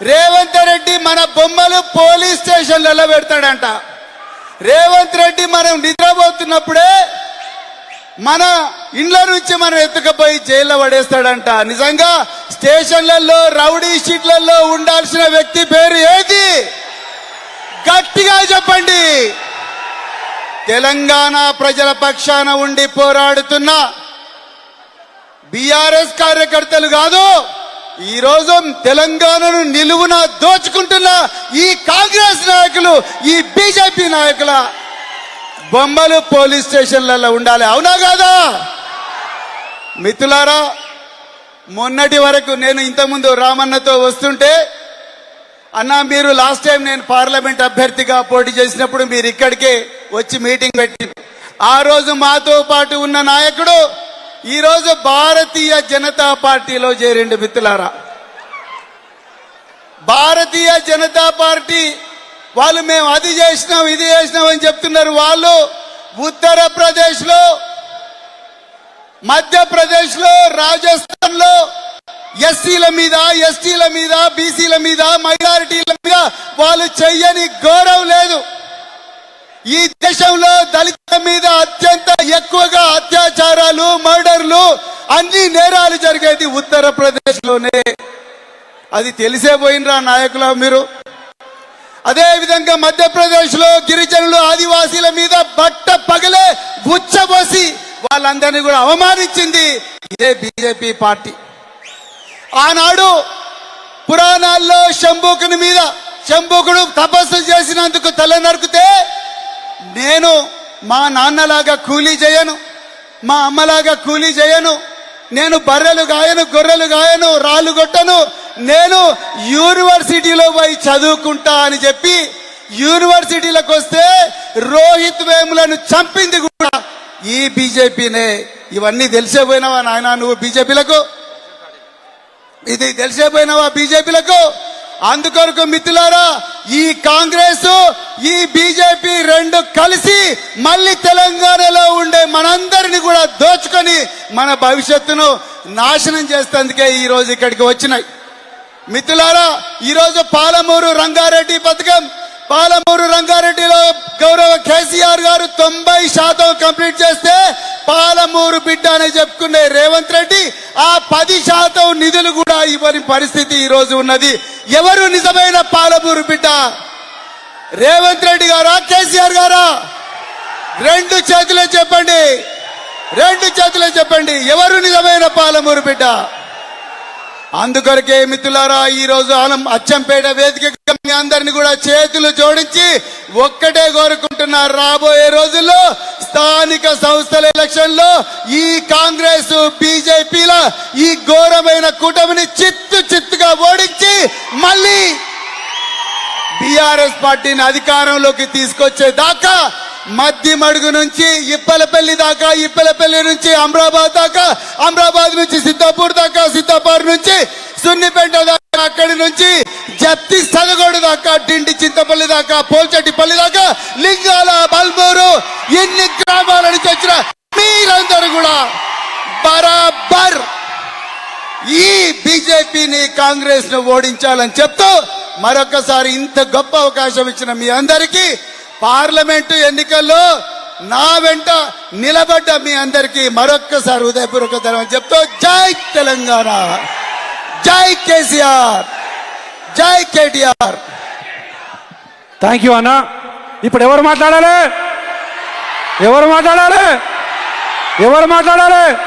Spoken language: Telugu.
రేవంత్ రెడ్డి మన బొమ్మలు పోలీస్ స్టేషన్లలో పెడతాడంట. రేవంత్ రెడ్డి మనం నిద్రపోతున్నప్పుడే మన ఇండ్ల నుంచి మనం ఎత్తుకపోయి జైల్లో పడేస్తాడంట. నిజంగా స్టేషన్లలో రౌడీ షీట్లలో ఉండాల్సిన వ్యక్తి పేరు ఏది? గట్టిగా చెప్పండి. తెలంగాణ ప్రజల పక్షాన ఉండి పోరాడుతున్న బీఆర్ఎస్ కార్యకర్తలు కాదు ఈరోజు తెలంగాణను నిలువున దోచుకుంటున్న ఈ కాంగ్రెస్ నాయకులు ఈ బీజేపీ నాయకుల బొమ్మలు పోలీస్ స్టేషన్లలో ఉండాలి. అవునా కాదా? మిత్రులారా మొన్నటి వరకు నేను ఇంతకుముందు రామన్నతో వస్తుంటే అన్న మీరు లాస్ట్ టైం నేను పార్లమెంట్ అభ్యర్థిగా పోటీ చేసినప్పుడు మీరు ఇక్కడికే వచ్చి మీటింగ్ పెట్టి ఆ రోజు మాతో పాటు ఉన్న నాయకుడు ఈ రోజు భారతీయ జనతా పార్టీలో చేరిండు మిత్రులారా. భారతీయ జనతా పార్టీ వాళ్ళు మేము అది చేసినాం ఇది చేసినాం అని చెప్తున్నారు వాళ్ళు. ఉత్తరప్రదేశ్లో మధ్యప్రదేశ్లో రాజస్థాన్లో ఎస్సీల మీద ఎస్టీల మీద బీసీల మీద మైనారిటీల మీద వాళ్ళు చెయ్యని గౌరవం ఈ దేశంలో దళితుల మీద అత్యంత ఎక్కువగా అత్యాచారాలు మర్డర్లు అన్ని నేరాలు జరిగేది ఉత్తరప్రదేశ్లోనే అది తెలిసే పోయినరా నాయకుల మీరు? అదే విధంగా మధ్యప్రదేశ్లో గిరిజనులు ఆదివాసీల మీద బట్ట పగలే గుచ్చబోసి వాళ్ళందరినీ కూడా అవమానించింది ఇదే బీజేపీ పార్టీ. ఆనాడు పురాణాల్లో శంభుకుని మీద శంభుకుడు తపస్సు చేసినందుకు తల నరికితే నేను మా నాన్నలాగా కూలీ చేయను మా అమ్మలాగా కూలీ చేయను నేను బర్రెలు గాయను గొర్రెలు గాయను రాళ్ళు కొట్టను నేను యూనివర్సిటీలో పోయి చదువుకుంటా అని చెప్పి యూనివర్సిటీలకు వస్తే రోహిత్ వేములను చంపింది కూడా ఈ బీజేపీనే. ఇవన్నీ తెలిసే పోయినావా నాయన నువ్వు బీజేపీలకు? ఇది తెలిసిపోయినావా బీజేపీలకు? అందుకొరకు మిత్రులారా ఈ కాంగ్రెస్ ఈ బీజేపీ రెండు కలిసి మళ్ళీ తెలంగాణలో ఉండే మనందరిని కూడా దోచుకొని మన భవిష్యత్తును నాశనం చేస్తేందుకే ఈ రోజు ఇక్కడికి వచ్చినాయి. మిత్రులారా ఈరోజు పాలమూరు రంగారెడ్డి పథకం పాలమూరు రంగారెడ్డిలో గౌరవ కేసీఆర్ గారు తొంభై శాతం కంప్లీట్ చేస్తే పాలమూరు బిడ్డ అని చెప్పుకునే రేవంత్ రెడ్డి ఆ పది శాతం నిధులు కూడా ఇవ్వని పరిస్థితి ఈరోజు ఉన్నది. ఎవరు నిజమైన పాలమూరు బిడ్డ? రేవంత్ రెడ్డి గారా కేసీఆర్ గారా? రెండు చేతులే చెప్పండి. రెండు చేతులే చెప్పండి. ఎవరు నిజమైన పాలమూరు బిడ్డ? అందుకొరకే మిత్రులారా ఈ రోజు ఆలం అచ్చంపేట వేదిక అందరిని కూడా చేతులు జోడించి ఒక్కటే కోరుకుంటున్నారు రాబోయే రోజుల్లో స్థానిక సంస్థల ఎలక్షన్లో ఈ కాంగ్రెస్ బీజేపీల ఈ ఘోరమైన కూటమిని చిత్తు చిత్తుగా ఓడించి మళ్ళీ బీఆర్ఎస్ పార్టీని అధికారంలోకి తీసుకొచ్చే దాకా మధ్య మడుగు నుంచి ఇప్పలపల్లి దాకా ఇప్పలపల్లి నుంచి అమరాబాద్ దాకా అమరాబాద్ నుంచి సిద్ధాపూర్ దాకా సిద్ధాపూర్ నుంచి సున్నిపేట దాకా అక్కడి నుంచి జప్తి సదగోడు దాకా డిండి చింతపల్లి దాకా పోల్చెట్టిపల్లి దాకా లింగాల బల్మూరు ఎన్ని గ్రామాల నుంచి వచ్చిన మీరందరూ కూడా బరాబర్ ఈ బీజేపీని కాంగ్రెస్ను ఓడించాలని చెప్తూ మరొకసారి ఇంత గొప్ప అవకాశం ఇచ్చిన మీ అందరికీ పార్లమెంటు ఎన్నికల్లో నా వెంట నిలబడ్డ మీ అందరికీ మరొక్కసారి ఉదయపూర్వక ధర్మం చెప్తూ జై తెలంగాణ. జై కేసీఆర్. జై కేటీఆర్. థ్యాంక్ యూ అన్న ఇప్పుడు ఎవరు మాట్లాడాలి? ఎవరు మాట్లాడాలి? ఎవరు మాట్లాడాలి?